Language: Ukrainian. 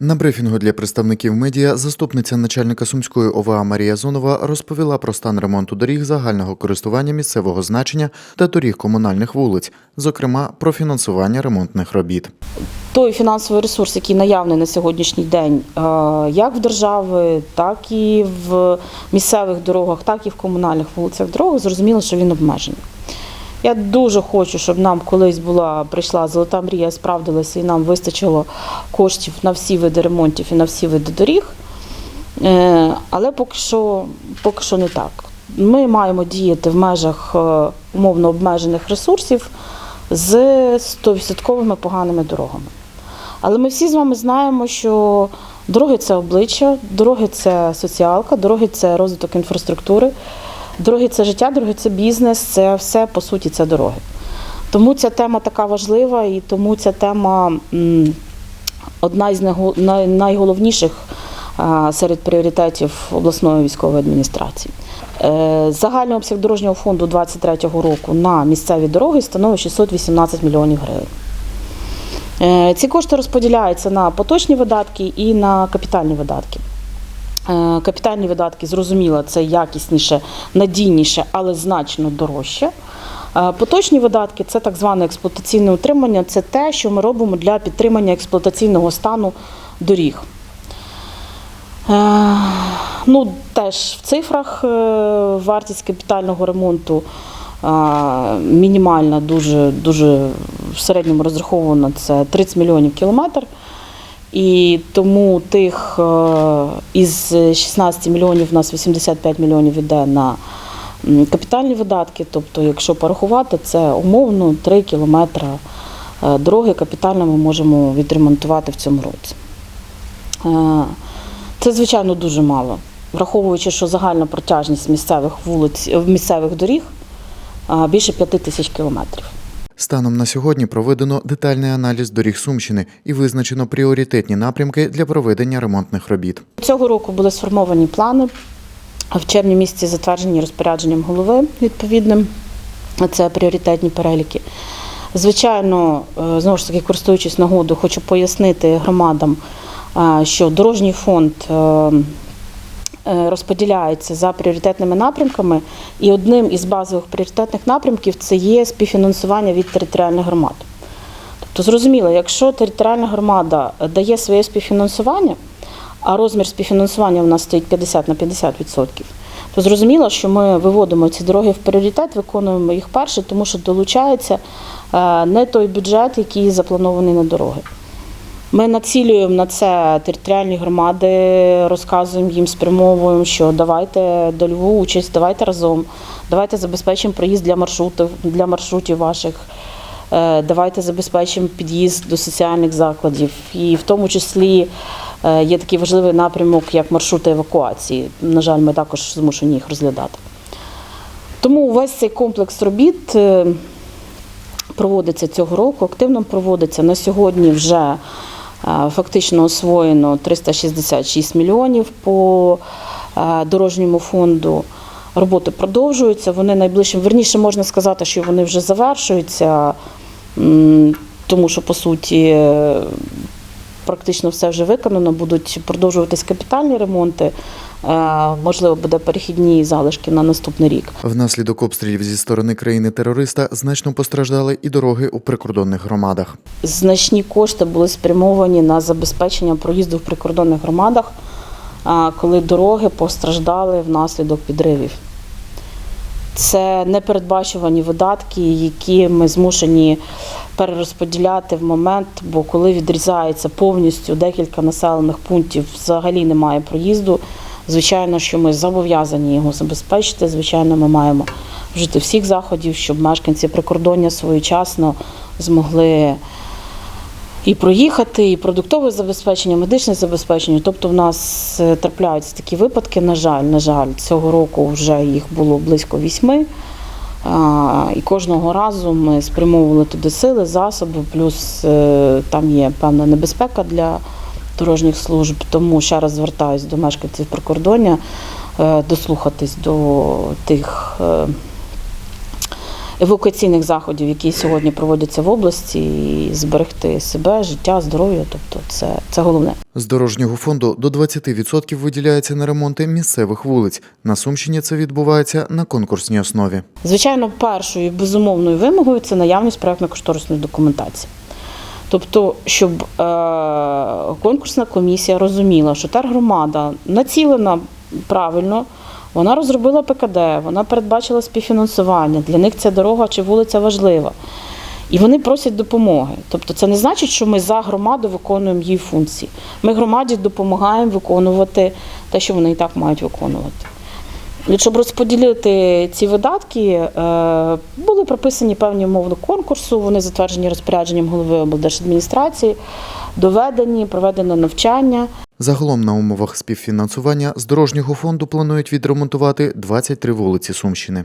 На брифінгу для представників медіа заступниця начальника Сумської ОВА Марія Зонова розповіла про стан ремонту доріг загального користування місцевого значення та доріг комунальних вулиць, зокрема про фінансування ремонтних робіт. той фінансовий ресурс, який наявний на сьогоднішній день, е, як в держави, так і в місцевих дорогах, так і в комунальних вулицях дорогах, зрозуміло, що він обмежений. Я дуже хочу, щоб нам колись була прийшла золота мрія, справдилася і нам вистачило коштів на всі види ремонтів і на всі види доріг. Е, Але поки що, поки що не так. Ми маємо діяти в межах е, умовно обмежених ресурсів з 100% поганими дорогами. Але ми всі з вами знаємо, що дороги це обличчя, дороги це соціалка, дороги це розвиток інфраструктури, дороги це життя, дороги це бізнес, це все по суті це дороги. Тому ця тема така важлива і тому ця тема одна із найголовніших серед пріоритетів обласної військової адміністрації. Е, Загальний обсяг дорожнього фонду 2023 року на місцеві дороги становить 618 мільйонів гривень. Е, Ці кошти розподіляються на поточні видатки і на капітальні видатки. Е, Капітальні видатки, зрозуміло, це якісніше, надійніше, але значно дорожче. Е, Поточні видатки це так зване експлуатаційне утримання, це те, що ми робимо для підтримання експлуатаційного стану доріг. Е, Ну, теж в цифрах вартість капітального ремонту мінімальна, дуже, дуже в середньому розрахована це 30 мільйонів кілометр. І тому тих е, із 16 мільйонів у нас 85 мільйонів йде на капітальні видатки. Тобто, якщо порахувати, це умовно 3 кілометри е, дороги капітально ми можемо відремонтувати в цьому році. Е, Це, звичайно, дуже мало, враховуючи, що загальна протяжність місцевих вулиць, місцевих доріг більше 5 тисяч кілометрів. Станом на сьогодні проведено детальний аналіз доріг Сумщини і визначено пріоритетні напрямки для проведення ремонтних робіт. Цього року були сформовані плани. В червні місяці затверджені розпорядженням голови відповідним. Це пріоритетні переліки. Звичайно, е, знову ж таки, користуючись нагодою, хочу пояснити громадам, е, що дорожній фонд е, розподіляється за пріоритетними напрямками, і одним із базових пріоритетних напрямків це є співфінансування від територіальних громад. Тобто, зрозуміло, якщо територіальна громада дає своє співфінансування, а розмір співфінансування у нас стоїть 50 на 50%, то зрозуміло, що ми виводимо ці дороги в пріоритет, виконуємо їх перше, тому що долучається е, не той бюджет, який запланований на дороги. Ми націлюємо на це територіальні громади, розказуємо їм, спрямовуємо, що давайте дольову участь, давайте разом, давайте забезпечимо проїзд для маршрутів, для маршрутів ваших. Е, Давайте забезпечимо під'їзд до соціальних закладів. І в тому числі е, є такий важливий напрямок, як маршрути евакуації. На жаль, ми також змушені їх розглядати. Тому весь цей комплекс робіт е, проводиться цього року, активно проводиться. На сьогодні вже фактично освоєно 366 мільйонів по дорожньому фонду. Роботи продовжуються. Вони найближчим, верніше можна сказати, що вони вже завершуються, тому що по суті практично все вже виконано. Будуть продовжуватись капітальні ремонти. Е, Можливо, буде перехідні залишки на наступний рік. Внаслідок обстрілів зі сторони країни-терориста значно постраждали і дороги у прикордонних громадах. Значні кошти були спрямовані на забезпечення проїзду в прикордонних громадах, коли дороги постраждали внаслідок підривів. Це непередбачувані видатки, які ми змушені перерозподіляти в момент, бо коли відрізається повністю декілька населених пунктів, взагалі немає проїзду. Звичайно, що ми зобов'язані його забезпечити. Звичайно, ми маємо вжити всіх заходів, щоб мешканці прикордоння своєчасно змогли і проїхати, і продуктове забезпечення, медичне забезпечення. Тобто в нас е, трапляються такі випадки, на жаль, на жаль, цього року вже їх було близько вісьми. І кожного разу ми спрямовували туди сили, засоби, плюс е, там є певна небезпека для дорожніх служб. Тому ще раз звертаюся до мешканців прикордоння е, дослухатись до тих е, евакуаційних заходів, які сьогодні проводяться в області, і зберегти себе, життя, здоров'я. Тобто, це, це головне. З дорожнього фонду до 20% виділяється на ремонти місцевих вулиць. На Сумщині це відбувається на конкурсній основі. Звичайно, першою безумовною вимогою це наявність проектно-кошторисної документації. Тобто, щоб е, конкурсна комісія розуміла, що тергромада націлена правильно, вона розробила ПКД, вона передбачила співфінансування. Для них ця дорога чи вулиця важлива. І вони просять допомоги. Тобто, це не значить, що ми за громаду виконуємо її функції. Ми громаді допомагаємо виконувати те, що вони і так мають виконувати. Щоб розподілити ці видатки, е, були прописані певні умови конкурсу, вони затверджені розпорядженням голови облдержадміністрації, доведені, проведено навчання. Загалом на умовах співфінансування з дорожнього фонду планують відремонтувати 23 вулиці Сумщини.